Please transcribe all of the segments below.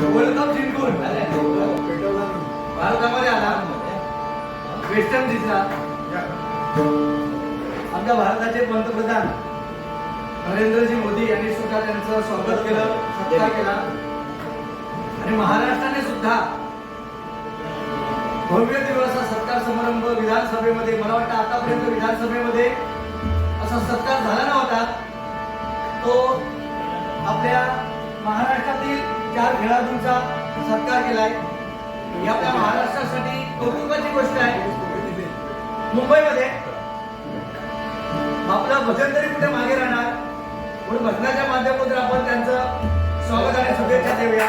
World जिंकून भारतामध्ये आला वेस्टर्न दिसला. आमच्या भारताचे पंतप्रधान नरेंद्रजी मोदी यांनी सुद्धा त्यांचं स्वागत केलं सत्कार केला. आणि महाराष्ट्राने सुद्धा भव्य दिवस सत्कार समारंभ विधानसभेमध्ये मला वाटतं आतापर्यंत विधानसभेमध्ये असा सत्कार झाला नव्हता. तो आपल्या महाराष्ट्र चार खेळाडूंचा सत्कार केला आहे ही आपल्या महाराष्ट्रासाठी कौतुकाची गोष्ट आहे. मुंबईमध्ये आपला भजन तरी कुठे मागे राहणार? म्हणून भजनाच्या माध्यमातून आपण त्यांचं स्वागत आणि शुभेच्छा देऊया.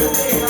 Música